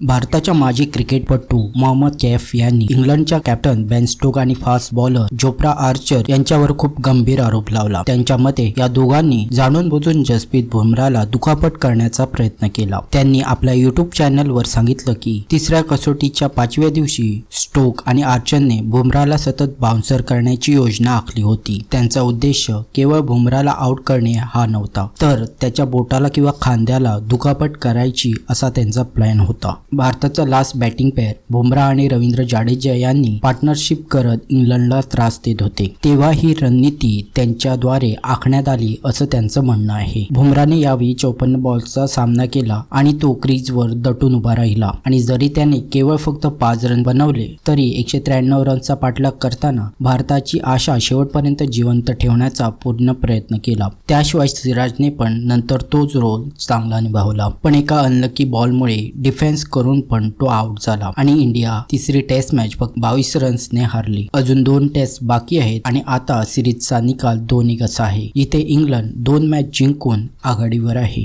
भारताच्या माजी क्रिकेटपटू मोहम्मद कैफ यांनी इंग्लंडच्या कॅप्टन बेन स्टोक आणि फास्ट बॉलर जोप्रा आर्चर यांच्यावर खूप गंभीर आरोप लावला. त्यांच्या मते या दोघांनी जाणून बुजून जसप्रीत बुमराला दुखापत करण्याचा प्रयत्न केला. त्यांनी आपल्या युट्यूब चॅनलवर सांगितलं की तिसऱ्या कसोटीच्या पाचव्या दिवशी स्टोक आणि आर्चरने बुमराला सतत बाउन्सर करण्याची योजना आखली होती. त्यांचा उद्देश केवळ बुमराला आउट करणे हा नव्हता तर त्याच्या बोटाला किंवा खांद्याला दुखापत करायची असा त्यांचा प्लॅन होता. भारताचा लास्ट बॅटिंग पेअर बुमराह आणि रवींद्र जाडेजा यांनी पार्टनरशिप करत इंग्लंडला त्रास देत होते. तेव्हा ही रणनीती त्यांच्याद्वारे आखण्यात आली असं त्यांचं म्हणणं आहे. बुमराने यावेळी चौपन्न बॉल्सचा सामना केला आणि तो क्रीजवर दटून उभा राहिला. आणि जरी त्याने केवळ फक्त पाच रन बनवले तरी एकशे त्र्याण्णव रनचा पाठलाग करताना भारताची आशा शेवटपर्यंत जिवंत ठेवण्याचा पूर्ण प्रयत्न केला. त्याशिवाय सिराजने पण नंतर तोच रोल चांगला निभावला. पण एका अनलकी बॉलमुळे डिफेन्स करून पण तो आउट झाला आणि इंडिया तिसरी टेस्ट मॅच फक्त बावीस रन्सने हारली. अजून दोन टेस्ट बाकी आहेत आणि आता सिरीजचा निकाल दोन एक असा आहे. इथे इंग्लंड दोन मॅच जिंकून आघाडीवर आहे.